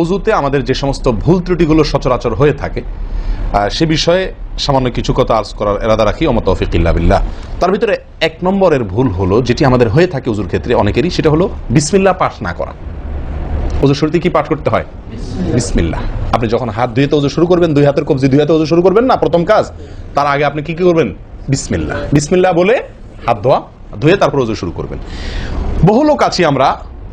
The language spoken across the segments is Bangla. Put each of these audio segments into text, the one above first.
অজুতে আমাদের যে সমস্ত ভুল ত্রুটিগুলো সচরাচর হয়ে থাকে সে বিষয়ে সামান্য কিছু কথা আর্জ করার এরাদা রাখি অমত বিল্লাহ। তার ভিতরে এক নম্বরের ভুল হলো, যেটি আমাদের হয়ে থাকে অজুর ক্ষেত্রে অনেকেরই, সেটা হলো বিসমিল্লা পাঠ না করা। অজুর শুরুতে কি পাঠ করতে হয়? বিসমিল্লা আপনি যখন হাত ধুয়ে অজু শুরু করবেন, দুই হাতের কবজি দুই হাতে অজু শুরু করবেন না, প্রথম কাজ, তার আগে আপনি কি কি করবেন? বিসমিল্লা বিসমিল্লা বলে হাত ধোয়া, ধুয়ে তারপর অজু শুরু করবেন। বহু লোক আছি আমরা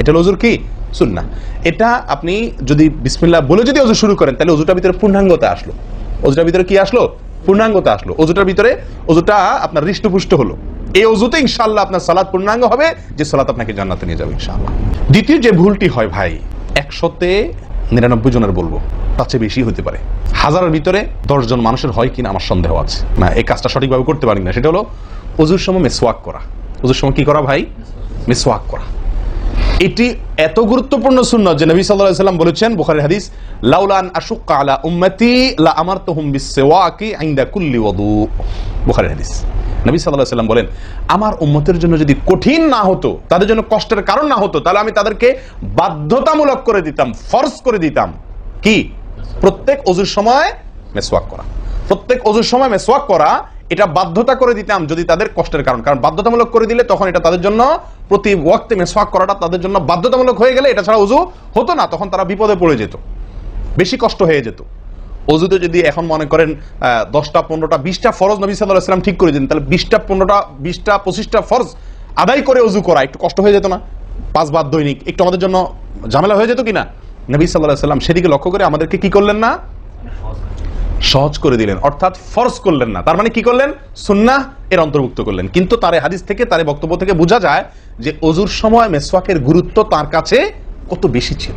এটা হলো অজুর কি? সুন্না এটা আপনি যদি বিসমিল্লাহ বলে যদি অজু শুরু করেন, তাহলে অজুটার ভিতরে পূর্ণাঙ্গতা আসলো। অজুটার ভিতরে কি আসলো? পূর্ণাঙ্গতা আসলো। অজুটার ভিতরে অজুটা আপনার হৃষ্টপুষ্ট হলো। এই অজুতে ইনশাল্লাহ আপনার সালাদ পূর্ণাঙ্গ হবে, যে সালাত আপনাকে জান্নাতে নিয়ে যাবে ইনশাআল্লাহ। দ্বিতীয় যে ভুলটি হয় ভাই, একশোতে নিরানব্বই জনের বলব, তার চেয়ে বেশি হতে পারে। হাজারের ভিতরে দশজন মানুষের হয় কিনা আমার সন্দেহ আছে। না, এই কাজটা সঠিকভাবে করতে পারি না, সেটা হলো অজুর সময় মেসওয়াক করা। অজুর সময় কি করা ভাই? মেসওয়াক করা। এটি এত গুরুত্বপূর্ণ শূন্য যে নবী সাল্লাম বলেছেন, বুখারীর হাদিস, লাউলান আশুক্কা আলা উম্মতি লা আমারতুহুম বিসওয়াকি ইনদা কুল্লি ওযু বুখারীর হাদিস। নবী আলাইহি সাল্লাম বলেন, আমার উম্মতের জন্য যদি কঠিন না হতো, তাদের জন্য কষ্টের কারণ না হতো, তাহলে আমি তাদেরকে বাধ্যতামূলক করে দিতাম, ফরজ করে দিতাম। কি? প্রত্যেক অজুর সময় মেসওয়াক করা। প্রত্যেক অজুর সময় মেসওয়াক করা এটা বাধ্যতা করে দিতাম যদি তাদের কষ্টের কারণ। কারণ বাধ্যতামূলক করে দিলে তখন এটা তাদের জন্য প্রতি ওয়াক্তে মেসওয়াক করাটা তাদের জন্য বাধ্যতামূলক হয়ে গেলে এটা ছাড়া অজু হতো না, তখন তারা বিপদে পড়ে যেত। বেশি কষ্ট হয়ে যেত। অজুতে যদি এখন মনে করেন দশটা, পনেরোটা, বিশটা ফরজ নবী সাল্লাহ সাল্লাম ঠিক করে দিন তাহলে বিশটা, পনেরোটা, বিশটা, পঁচিশটা ফরজ আদায় করে অজু করা একটু কষ্ট হয়ে যেত না? পাঁচবার দৈনিক, একটু আমাদের জন্য ঝামেলা হয়ে যেত কিনা? নবী সাল্লাহ সাল্লাম সেদিকে লক্ষ্য করে আমাদেরকে কি করলেন না? সহজ করে দিলেন, অর্থাৎ ফরজ করলেন না। তার মানে কি করলেন? সুন্নাহ এর অন্তর্ভুক্ত করলেন। কিন্তু তার হাদিস থেকে, তার বক্তব্য থেকে বোঝা যায় যে অজুর সময় মেসওয়াকের গুরুত্ব তার কাছে কত বেশি ছিল।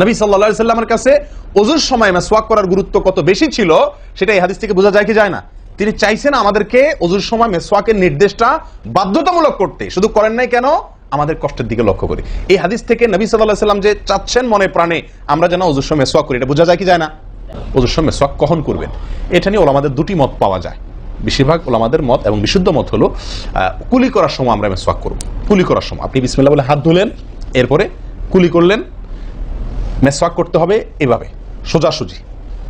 নবী সাল্লা সাল্লামের কাছে অজুর সময় মেসওয়াক করার গুরুত্ব কত বেশি ছিল, সেটা এই হাদিস থেকে বোঝা যায় কি যায় না। তিনি চাইছেন আমাদেরকে অজুর সময় মেসওয়াকের নির্দেশটা বাধ্যতামূলক করতে। শুধু করেন নাই কেন? আমাদের কষ্টের দিকে লক্ষ্য করি। এই হাদিস থেকে নবী সাল্লাহ সাল্লাম যে চাচ্ছেন মনে প্রাণে, আমরা যেন অজুর সময় মেসওয়াক করি, এটা বোঝা যায় কি যায় না? ওজুর সময় মেসওয়াক কখন করবেন? এটা নিয়ে ওলামাদের দুটি মত পাওয়া যায়। বেশিরভাগ ওলামাদের মত এবং বিশুদ্ধ মত হলো কুলি করার সময় আমরা মেসওয়াক করব। কুলি করার সময়। আপনি বিসমিল্লাহ বলে হাত ধুলেন, এরপরে কুলি করলেন মেসওয়াক করতে হবে এভাবে, সোজাসুজি,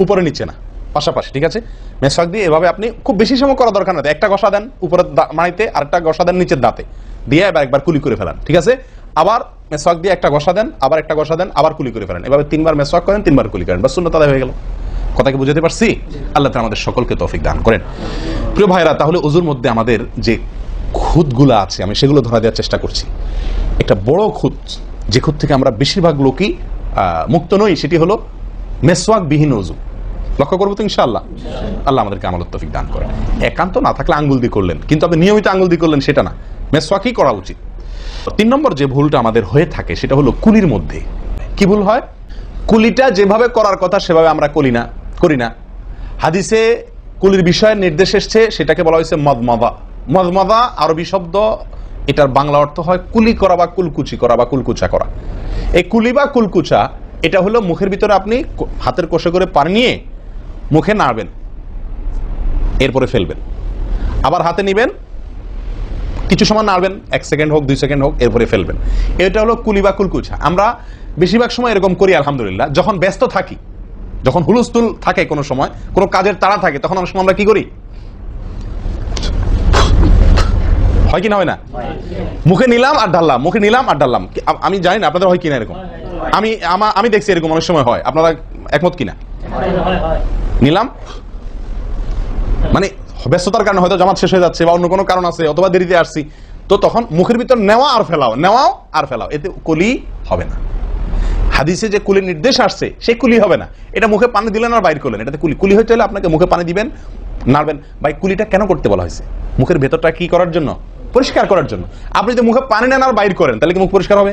উপরে নিচে না, পাশাপাশি, ঠিক আছে? মেসওয়াক দিয়ে এভাবে আপনি খুব বেশি সময় করা দরকার না একটা গসা দেন উপরে মাড়িতে আরেকটা গসা দেন, নিচের দাঁতে। দিয়ে এবার একবার কুলি করে ফেলান, ঠিক আছে? আবার মেসওয়াক দিয়ে একটা গসা দেন, আবার একটা গসা দেন, আবার কুলি করে ফেলেন। এভাবে তিনবার মেসওয়াক করেন, তিনবার কুলি করেন। বা শূন্য তাদের হয়ে গেল। কথাকে বুঝাতে পারছি? আল্লাহ আমাদের সকলকে তৌফিক দান করেন। প্রিয় ভাইরা তাহলে উজুর মধ্যে আমাদের যে খুঁতগুলো আছে, আমি সেগুলো ধরা দেওয়ার চেষ্টা করছি। একটা বড় খুঁত যে খুঁত থেকে আমরা বেশিরভাগ লোকই মুক্ত নই, সেটি হলো মেসওয়াক বিহীন অজু লক্ষ্য করব তো ইনশাআল্লাহ? আল্লাহ আমাদেরকে আমল তফিক দান করেন। একান্ত না থাকলে আঙ্গুল দিয়ে করলেন, কিন্তু আপনি নিয়মিত আঙ্গুল দিয়ে করলেন, সেটা না। মেসওয়াকই করা উচিত। তিন নম্বর যে ভুলটা আমাদের হয়ে থাকে, সেটা হলো কুলির মধ্যে। কি ভুল হয়? কুলিটা যেভাবে করার কথা, সেভাবে আমরা করি না করি না। হাদিসে কুলির বিষয়ে নির্দেশ এসছে, সেটাকে বলা হয়েছে মদমাদা। মদমাদা, আরবি শব্দ, এটার বাংলা অর্থ হয় কুলি করা বা কুলকুচি করা বা কুলকুচা করা। এই কুলি বা কুলকুচা, এটা হলো মুখের ভিতরে আপনি হাতের কষে করে পানি নিয়ে মুখে নাড়বেন, এরপরে ফেলবেন। আবার হাতে নিবেন কিছু সময় নাড়বেন এক সেকেন্ড হোক দুই সেকেন্ড হোক এরপরে ফেলবেন। এটা হলো কুলি বা কুলকুচা আমরা বেশিরভাগ সময় এরকম করি আলহামদুলিল্লাহ। যখন ব্যস্ত থাকি যখন হুলস্থুল থাকে কোনো সময় কোনো কাজের তাড়া থাকে তখন অনেক সময় আমরা কি করি? হয় কি না হয় না? মুখে নিলাম আর ঢাললাম মুখে নিলাম আর ঢাললাম। আমি জানি না আপনাদের হয় কিনা এরকম? আমি আমা- আমি দেখছি এরকম অনেক সময় হয়। আপনারা একমত কিনা নিলাম? মানে ব্যস্ততার কারণে হয়তো জামাত শেষ হয়ে যাচ্ছে বা অন্য কোনো কারণ আছে, অথবা দেরিতে আসছি, তো তখন মুখের ভিতর নেওয়া আর ফেলাও, নেওয়াও আর ফেলাও, এতে কলি হবে না। হাদিসে যে কুলির নির্দেশ আসছে, সে কুলি হবে না। এটা মুখে পানি দিলেন আর বাইর করলেন, এটাতে কুলি কুলি হইতে হলে আপনাকে মুখে পানি দিবেন, নাড়বেন। ভাই, কুলিটা কেন করতে বলা হয়েছে? মুখের ভেতরটা কি করার জন্য? পরিষ্কার করার জন্য। আপনি যদি মুখে পানি নেন আর বাইর করেন, তাহলে কি মুখ পরিষ্কার হবে?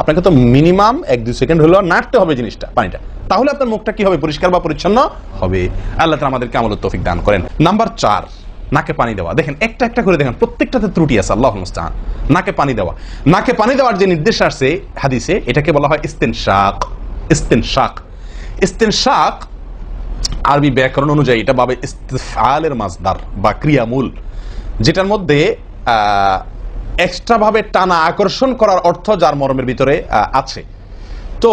আপনাকে তো মিনিমাম এক দুই সেকেন্ড হলেও নাড়তে হবে জিনিসটা, পানিটা। তাহলে আপনার মুখটা কি হবে? পরিষ্কার বা পরিচ্ছন্ন? হবে। আল্লাহ তালা আমাদেরকে আমল তৌফিক দান করেন। নাম্বার চার, নাকে পানি দেওয়া। দেখেন, একটা একটা করে দেখেন, প্রত্যেকটাতে ত্রুটি আছে, আল্লাহ নাকে পানি দেওয়া। নাকে পানি দেওয়ার যে নির্দেশ আসছে হাদিসে, এটাকে বলা হয় ইস্তেন শাক ইস্তেন শাক ইস্তেন শাক আরবি ব্যাকরণ অনুযায়ী এটা বাবে ইস্তেফালের মাজদার বা ক্রিয়ামূল, যেটার মধ্যে এক্সট্রাভাবে টানা আকর্ষণ করার অর্থ যার মর্মের ভিতরে আছে। তো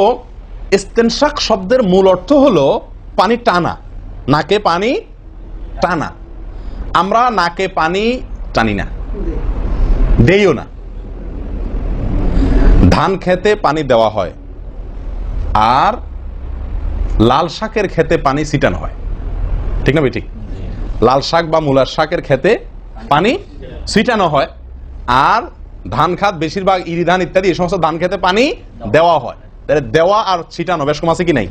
ইস্তেনশাক শব্দের মূল অর্থ হলো পানি টানা। নাকে পানি টানা। আমরা নাকে পানি টানি না। দেইও না। ধান খেতে পানি দেওয়া হয় আর লাল শাকের খেতে পানি ছিটানো হয়। ঠিক না ঠিক লাল শাক বা মূলার শাকের খেতে পানি ছিটানো হয় আর ধান খাত বেশিরভাগ ইরি ধান ইত্যাদি এই সমস্ত ধান খেতে পানি দেওয়া হয়। তাহলে দেওয়া আর ছিটানো, বেশ আছে কি নাই?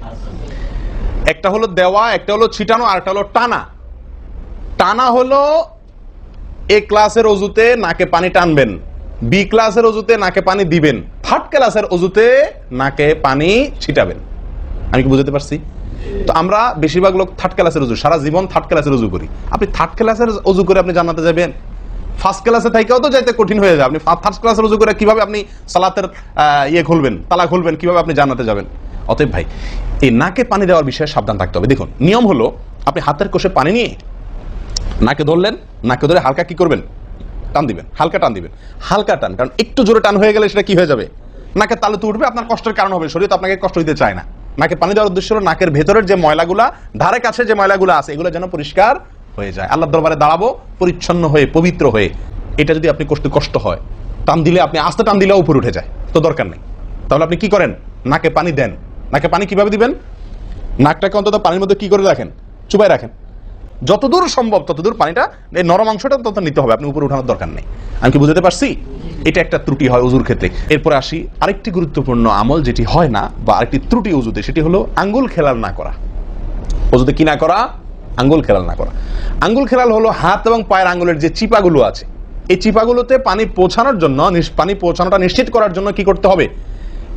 একটা হলো দেওয়া, একটা হলো ছিটানো, আর একটা হলো টানা। টানা হলো এ ক্লাসের অজুতে নাকে পানি টানবেন, বি ক্লাসের অজুতে নাকে পানি দিবেন, থার্ড ক্লাসের অজুতে নাকে পানি ছিটাবেন। আমি কি বুঝতে পারছি? তো আমরা বেশিরভাগ লোক থার্ড ক্লাসের উজু সারা জীবন থার্ড ক্লাসের উজু করি। আপনি থার্ড ক্লাসের উজু করে আপনি জানাতে যাবেন? ফার্স্ট ক্লাসে থাকেও তো যাইতে কঠিন হয়ে যায়। আপনি থার্ড ক্লাসের উজু করে কীভাবে আপনি সালাতের ইয়ে খুলবেন, তালা খুলবেন, কীভাবে আপনি জানাতে যাবেন? অতএব ভাই, এই নাকে পানি দেওয়ার বিষয়ে সাবধান থাকতে হবে। দেখুন, নিয়ম হলো আপনি হাতের কোষে পানি নিয়ে নাকে ধরলেন, নাকে ধরে হালকা কি করবেন? টান দিবেন, হালকা টান দিবেন। হালকা টান, কারণ একটু জোরে টান হয়ে গেলে সেটা কি হয়ে যাবে? নাকে তালে তো উঠবে, আপনার কষ্টের কারণ হবে, শরীর তো আপনাকে কষ্ট দিতে চায় না। নাকে পানি দেওয়ার উদ্দেশ্য হলো নাকের ভেতরের যে ময়লাগুলা, ধারে কাছে যে ময়লাগুলো আছে, এগুলো যেন পরিষ্কার হয়ে যায়। আল্লাহ দরবারে দাঁড়াবো, পরিচ্ছন্ন হয়ে, পবিত্র হয়ে। এটা যদি আপনি কষ্ট কষ্ট হয়, টান দিলে আপনি আস্তে টান দিলেও উপরে উঠে যায়। তো দরকার নেই। তাহলে আপনি কি করেন? নাকে পানি দেন। নাকে পানি কীভাবে দিবেন? নাকটাকে অন্তত পানির মধ্যে কি করে রাখেন? চুপাই রাখেন। যতদূর সম্ভব, ততদূর পানিটা, এই নরম অংশটা তত নিতে হবে। আপনি উপরে উঠানোর দরকার নেই। আমি কি বুঝতে পারছি? এটা একটা ত্রুটি হয় উজুর ক্ষেত্রে। এরপরে আসি, আরেকটি গুরুত্বপূর্ণ আমল যেটি হয় না, বা আরেকটি ত্রুটি উজুতে, সেটি হলো আঙ্গুল খেলাল না করা। অজুতে কি না করা? আঙ্গুল খেলাল না করা। আঙ্গুল খেলাল হলো হাত এবং পায়ের আঙ্গুলের যে চিপাগুলো আছে, এই চিপাগুলোতে পানি পৌঁছানোর জন্য পানি পৌঁছানোটা নিশ্চিত করার জন্য কি করতে হবে?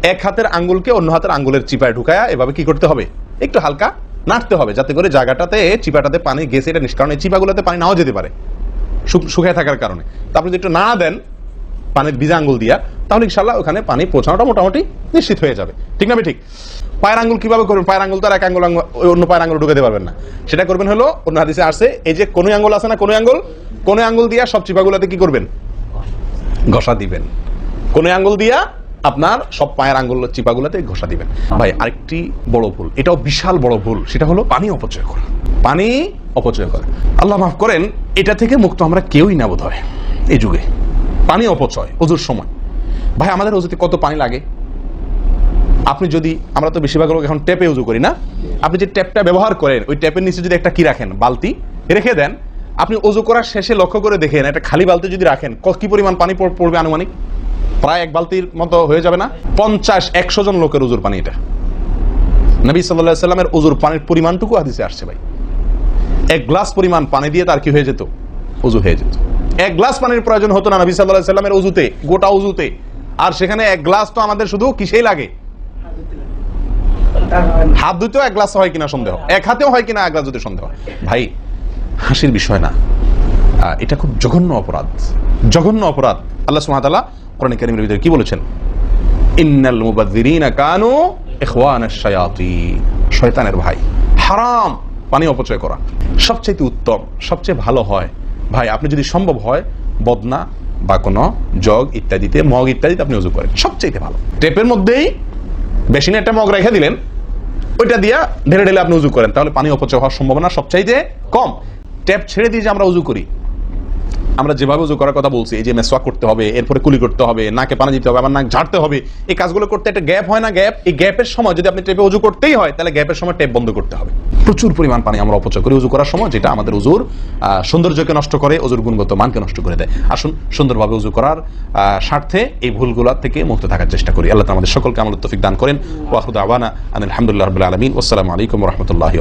এক হাতের আঙ্গুলকে অন্য হাতের আঙ্গুলের চিপায় ঢুকায়া এভাবে কি করতে হবে? একটু হালকা নাড়তে হবে যাতে করে জায়গাটাতে, চিপাটাতে পানি গেছে, এটা নিষ্কারণ এই চিপাগুলোতে পানি নাও যেতে পারে শুক- শুকিয়ে থাকার কারণে। তারপরে যদি একটু না দেন পানির ভিজা আঙ্গুল দিয়া, তাহলে ইনশাল্লাহ ওখানে পানি পৌঁছানোটা মোটামুটি নিশ্চিত হয়ে যাবে। ঠিক না ঠিক। পায়ের আঙ্গুল কীভাবে করবেন? পায়ের আঙ্গুল তো আর এক আঙ্গুল অন্য পায়ের আঙ্গুল ঢুকাতে পারবেন না। সেটা করবেন হলো, অন্য হাদিসে আসছে, এই যে কোনো আঙ্গুল আছে না কোনো আঙ্গুল? কোনো আঙ্গুল দিয়া সব চিপাগুলোতে কি করবেন? ঘষা দিবেন। কোন আঙ্গুল দিয়া আপনার সব পায়ের আঙ্গুল চিপাগুলোতে ঘষা দিবেন। ভাই, আরেকটি বড় ভুল, এটাও বিশাল বড় ভুল, সেটা হলো পানি অপচয় করা। পানি অপচয় করা। আল্লাহ মাফ করেন, এটা থেকে মুক্ত আমরা কেউই না বোধ হয় এই যুগে। পানি অপচয় অজুর সময়। ভাই, আমাদের অজুতে কত পানি লাগে? আপনি যদি, আমরা তো বেশিরভাগ লোক এখন ট্যাপে উজু করি না। আপনি যে ট্যাপটা ব্যবহার করেন, ওই ট্যাপের নিচে যদি একটা কি রাখেন? বালতি রেখে দেন। আপনি উজু করার শেষে লক্ষ্য করে দেখেন একটা খালি বালতি যদি রাখেন, কি পরিমাণ পানি পড়বে আনুমানিক? প্রায় এক বালতির মতো হয়ে যাবে না? পঞ্চাশ, একশো জন লোকের উজুর পানি এটা। নবী সাল্লাহ সাল্লামের উজুর পানির পরিমাণটুকু হাদিসে আসছে ভাই। এক গ্লাস পরিমাণ পানি দিয়ে তার কি হয়ে যেত? উজু হয়ে যেত। এক গ্লাস পানির প্রয়োজন হতো না নবী সাল্লাহ সাল্লামের উজুতে, গোটা উজুতে। আর সেখানে এক গ্লাস তো আমাদের শুধু কিসেই লাগে? হাত ধুতেও এক গ্লাস হয় কিনা সন্দেহ। এক হাতেও হয় কিনা, এক গ্লাস ধুতে সন্দেহ। ভাই, হাসির বিষয় না। এটা খুব জঘন্য অপরাধ। জঘন্য অপরাধ। আল্লাহ সুমাতালা কোরআন কারিমের ভিতরে কি বলেছেন? ইন্নাল কানু শয়তানের ভাই, হারাম পানি অপচয় করা। সবচেয়ে উত্তম, সবচেয়ে ভালো হয়, ভাই, আপনি যদি সম্ভব হয়, বদনা বা কোনো জগ ইত্যাদিতে, মগ ইত্যাদিতে আপনি উজু করেন। সবচেয়ে ভালো। টেপের মধ্যেই বেসিনে একটা মগ রেখে দিলেন। ওইটা দিয়া ঢেলে ঢেলে আপনি উজু করেন। তাহলে পানি অপচয় হওয়ার সম্ভাবনা সবচাইতে কম। ট্যাপ ছেড়ে দিয়ে যে আমরা উজু করি। আমরা যেভাবে উজু করার কথা বলছি, এই যে মেসওয়াক করতে হবে, এরপরে কুলি করতে হবে, নাকে পানি দিতে হবে, আবার নাক ঝাড়তে হবে, এই কাজগুলো করতে একটা গ্যাপ হয় না, গ্যাপ, এই গ্যাপের সময় যদি আপনি টেপে উজু করতেই হয়, তাহলে গ্যাপের সময় টেপ বন্ধ করতে হবে। প্রচুর পরিমাণ পানি আমরা অপচয় করি উজু করার সময়, যেটা আমাদের উজুর সৌন্দর্যকে নষ্ট করে, উজুর গুণগত মানকে নষ্ট করে দেয়। আসুন, সুন্দরভাবে উজু করার স্বার্থে এই ভুলগুলোর থেকে মুক্ত থাকার চেষ্টা করি। আল্লাহ আমাদের সকলকে আমল তৌফিক দান করেন। ওয়াহুদ আওয়ানা আলহামদুলিল্লাহ রবিল আলমিন। আসসালামু আলাইকুম রহমতুল্লাহ